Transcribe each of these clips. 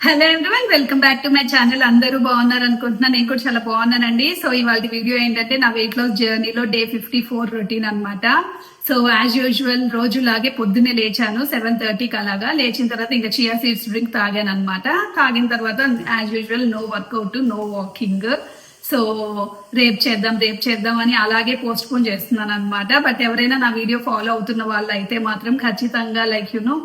Hello everyone welcome back to my channel అందరూ బాగున్నారు అనుకుంటున్నా నేను కూడా చాలా బాగున్నానండి. సో ఇవాళ వీడియో ఏంటంటే నా వెయిట్ లాస్ జర్నీలో డే ఫిఫ్టీ ఫోర్ రొటీన్ అనమాట సో యాజ్ యూజువల్ రోజులాగే పొద్దున్నే లేచాను సెవెన్ థర్టీకి అలాగా. లేచిన తర్వాత ఇంకా చియా సీడ్స్ డ్రింక్ తాగాను అనమాట తాగిన తర్వాత as usual no workout no walking so రేపు చేద్దాం రేపు చేద్దాం అని అలాగే పోస్ట్ పోన్ చేస్తున్నాను అనమాట బట్ ఎవరైనా నా వీడియో ఫాలో అవుతున్న వాళ్ళు అయితే మాత్రం ఖచ్చితంగా లైక్ యూనో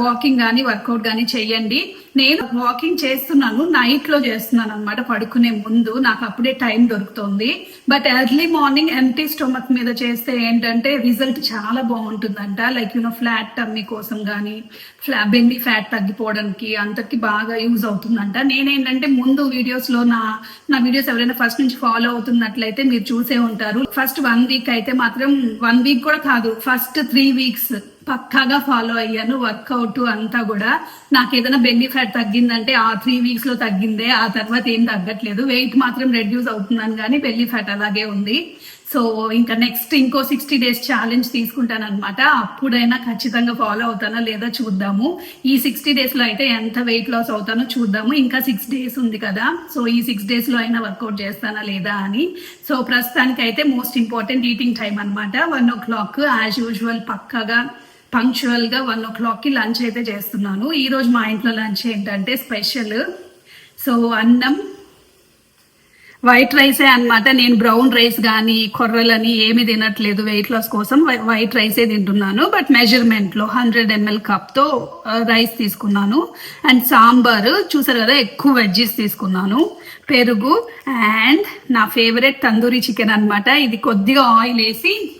వాకింగ్ కానీ వర్కౌట్ కానీ చెయ్యండి. నేను వాకింగ్ చేస్తున్నాను నైట్లో చేస్తున్నాను అనమాట పడుకునే ముందు. నాకు అప్పుడే టైం దొరుకుతుంది. But early morning empty stomach మీద చేస్తే ఏంటంటే రిజల్ట్ చాలా బాగుంటుందంట. Like you know flat tummy కోసం కానీ ఫ్లా బెండి ఫ్యాట్ తగ్గిపోవడానికి అంతకి బాగా యూజ్ అవుతుందంట. నేనేంటంటే ముందు వీడియోస్లో నా నా వీడియోస్ ఎవరైనా ఫస్ట్ నుంచి ఫాలో అవుతున్నట్లయితే మీరు చూసే ఉంటారు. ఫస్ట్ వన్ వీక్ అయితే మాత్రం వన్ వీక్ కూడా కాదు. ఫస్ట్ త్రీ వీక్స్ పక్కాగా ఫాలో అయ్యాను. వర్కౌట్ అంతా కూడా నాకు ఏదైనా బెన్నీ ఫ్యాట్ తగ్గిందంటే ఆ త్రీ వీక్స్లో తగ్గిందే. ఆ తర్వాత ఏం తగ్గట్లేదు. వెయిట్ మాత్రం రెడ్యూస్ అవుతున్నాను కానీ బెల్లీ ఫ్యాట్ అలాగే ఉంది. సో ఇంకా నెక్స్ట్ ఇంకో సిక్స్టీ డేస్ ఛాలెంజ్ తీసుకుంటాను అనమాట అప్పుడైనా ఖచ్చితంగా ఫాలో అవుతానో లేదో చూద్దాము. ఈ సిక్స్టీ డేస్లో అయితే ఎంత వెయిట్ లాస్ అవుతానో చూద్దాము. ఇంకా సిక్స్ డేస్ ఉంది కదా. సో ఈ సిక్స్ డేస్లో అయినా వర్కౌట్ చేస్తానా లేదా అని. సో ప్రస్తుతానికి అయితే మోస్ట్ ఇంపార్టెంట్ ఈటింగ్ టైం అనమాట one o'clock as usual పక్కగా పంక్చువల్గా వన్ ఓ క్లాక్కి లంచ్ అయితే చేస్తున్నాను. ఈ రోజు మా ఇంట్లో లంచ్ ఏంటంటే స్పెషల్ సో అన్నం వైట్ రైసే అనమాట నేను బ్రౌన్ రైస్ కానీ కొర్రలని ఏమి తినట్లేదు వెయిట్ లాస్ కోసం. వై- వైట్ రైసే తింటున్నాను. బట్ మెజర్మెంట్లో హండ్రెడ్ ఎంఎల్ కప్తో రైస్ తీసుకున్నాను. అండ్ సాంబార్ చూసారు కదా ఎక్కువ వెజ్జెస్ తీసుకున్నాను. పెరుగు అండ్ నా ఫేవరెట్ తందూరి చికెన్ అనమాట ఇది కొద్దిగా ఆయిల్ వేసి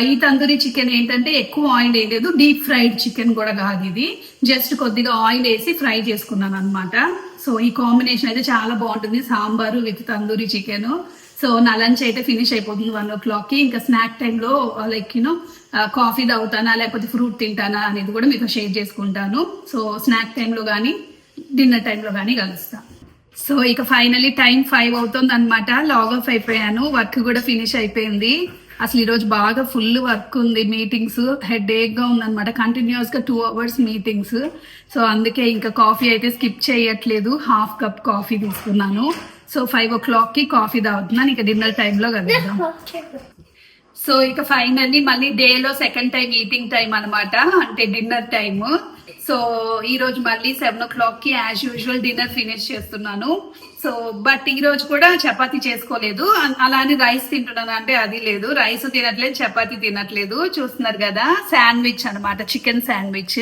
ఈ తందూరి చికెన్ ఏంటంటే ఎక్కువ ఆయిల్ వేయలేదు డీప్ ఫ్రైడ్ చికెన్ కూడా కాదు ఇది. జస్ట్ కొద్దిగా ఆయిల్ వేసి ఫ్రై చేసుకున్నాను అనమాట సో ఈ కాంబినేషన్ అయితే చాలా బాగుంటుంది. Sambar with tandoori chicken. So నా లంచ్ అయితే ఫినిష్ అయిపోతుంది వన్ ఓ క్లాక్కి ఇంకా స్నాక్ టైంలో లైక్ యూనో కాఫీ తాగుతానా లేకపోతే ఫ్రూట్ తింటానా అనేది కూడా మీతో షేర్ చేసుకుంటాను. సో స్నాక్ టైంలో కానీ డిన్నర్ టైంలో కానీ కలుస్తా. సో ఇక ఫైనలీ టైం ఫైవ్ అవుతుంది అనమాట లాగ్ ఆఫ్ అయిపోయాను. వర్క్ కూడా ఫినిష్ అయిపోయింది. అసలు ఈ రోజు బాగా ఫుల్ వర్క్ ఉంది మీటింగ్స్ హెడ్ ఏక్గా కంటిన్యూస్గా కంటిన్యూస్గా టూ అవర్స్ మీటింగ్స్ సో అందుకే ఇంకా కాఫీ అయితే స్కిప్ చేయట్లేదు. హాఫ్ కప్ కాఫీ తీసుకున్నాను. సో ఫైవ్ ఓ క్లాక్కి కాఫీ తాగుతున్నాను. ఇక డిన్నర్ టైంలో కలుద్దాం. సో ఇక ఫైనల్లీ మళ్ళీ డేలో సెకండ్ టైం ఈటింగ్ టైం అనమాట అంటే డిన్నర్ టైము సో ఈ రోజు మళ్ళీ సెవెన్ ఓ క్లాక్కి యాజ్ యూజువల్ డిన్నర్ ఫినిష్ చేస్తున్నాను. సో బట్ ఈ రోజు కూడా చపాతి చేసుకోలేదు. అలానే రైస్ తింటున్నాను అంటే అది లేదు. రైస్ తినట్లేదు చపాతీ తినట్లేదు. చూస్తున్నారు కదా శాండ్విచ్ అనమాట చికెన్ శాండ్విచ్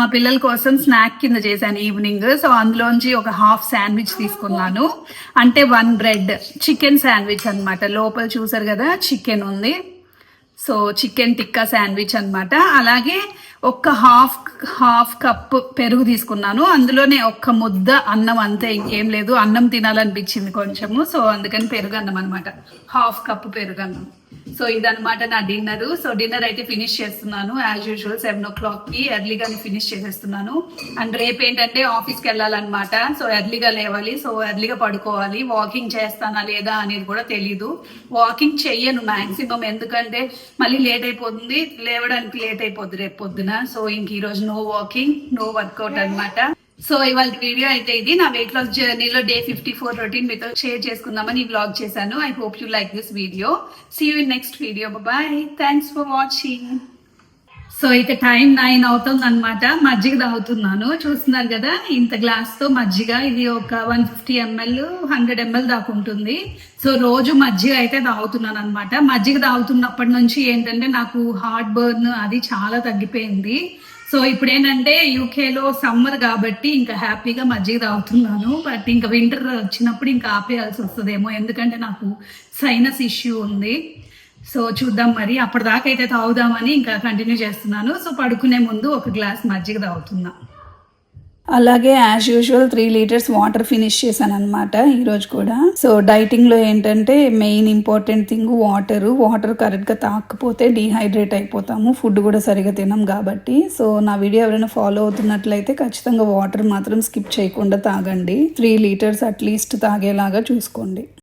మా పిల్లల కోసం స్నాక్ కింద చేశాను ఈవినింగ్ సో అందులోంచి ఒక హాఫ్ శాండ్విచ్ తీసుకున్నాను. అంటే వన్ బ్రెడ్ చికెన్ శాండ్విచ్ అనమాట లోపల చూసారు కదా చికెన్ ఉంది. సో చికెన్ టిక్కా శాండ్విచ్ అనమాట అలాగే ఒక్క హాఫ్ హాఫ్ కప్ పెరుగు తీసుకున్నాను. అందులోనే ఒక్క ముద్ద అన్నం అంతే ఇంకేం లేదు. అన్నం తినాలనిపించింది కొంచెము. సో అందుకని పెరుగు అన్నం అనమాట హాఫ్ కప్ పెరుగు అన్నం సో ఇదనమాట నా డిన్నర్. సో డిన్నర్ అయితే ఫినిష్ చేస్తున్నాను. యాజ్ యూజువల్ సెవెన్ ఓ క్లాక్కి ఎర్లీగానే ఫినిష్ చేసేస్తున్నాను. అండ్ రేపు ఏంటంటే ఆఫీస్కి వెళ్ళాలన్నమాట. సో ఎర్లీగా లేవాలి. సో ఎర్లీగా పడుకోవాలి. వాకింగ్ చేస్తానా లేదా అనేది కూడా తెలీదు. వాకింగ్ చెయ్యను మాక్సిమం ఎందుకంటే మళ్ళీ లేట్ అయిపోతుంది. లేవడానికి లేట్ అయిపోద్ది రేపు పొద్దున. సో ఇంక ఈ రోజు నో వాకింగ్ నో వర్కౌట్ అన్నమాట. సో ఇవాళ వీడియో అయితే ఇది. నా వెయిట్ లాస్ జర్నీలో డే ఫిఫ్టీ ఫోర్ రొటీన్ మీతో షేర్ చేసుకుందామని బ్లాగ్ చేశాను. I hope you like this video see you in next video bye thanks for watching so ఇక టైం నైన్ అవుతుంది అనమాట మజ్జిగ తాగుతున్నాను. చూస్తున్నారు కదా ఇంత గ్లాస్తో మజ్జిగ. ఇది ఒక one fifty ML hundred ML దాకా ఉంటుంది. సో రోజు మజ్జిగ అయితే తాగుతున్నాను అనమాట మజ్జిగ తాగుతున్నప్పటి నుంచి ఏంటంటే నాకు హార్ట్ బర్న్ అది చాలా తగ్గిపోయింది. సో ఇప్పుడు ఏంటంటే యూకేలో సమ్మర్ కాబట్టి ఇంకా హ్యాపీగా మజ్జిగ తాగుతున్నాను. బట్ ఇంకా వింటర్ వచ్చినప్పుడు ఇంకా ఆపేయాల్సి వస్తుందేమో. ఎందుకంటే నాకు సైనస్ ఇష్యూ ఉంది. సో చూద్దాం మరి. అప్పటిదాకైతే అయితే తాగుదామని ఇంకా కంటిన్యూ చేస్తున్నాను. సో పడుకునే ముందు ఒక గ్లాస్ మజ్జిగ తాగుతున్నా. అలాగే as usual three litres water finish చేశాను అనమాట ఈరోజు కూడా. సో డైటింగ్లో ఏంటంటే main important thing water water కరెక్ట్గా తాకపోతే డీహైడ్రేట్ అయిపోతాము ఫుడ్ కూడా సరిగా తినం కాబట్టి. సో నా వీడియో ఎవరైనా ఫాలో అవుతున్నట్లయితే ఖచ్చితంగా వాటర్ మాత్రం స్కిప్ చేయకుండా తాగండి. త్రీ లీటర్స్ అట్లీస్ట్ తాగేలాగా చూసుకోండి.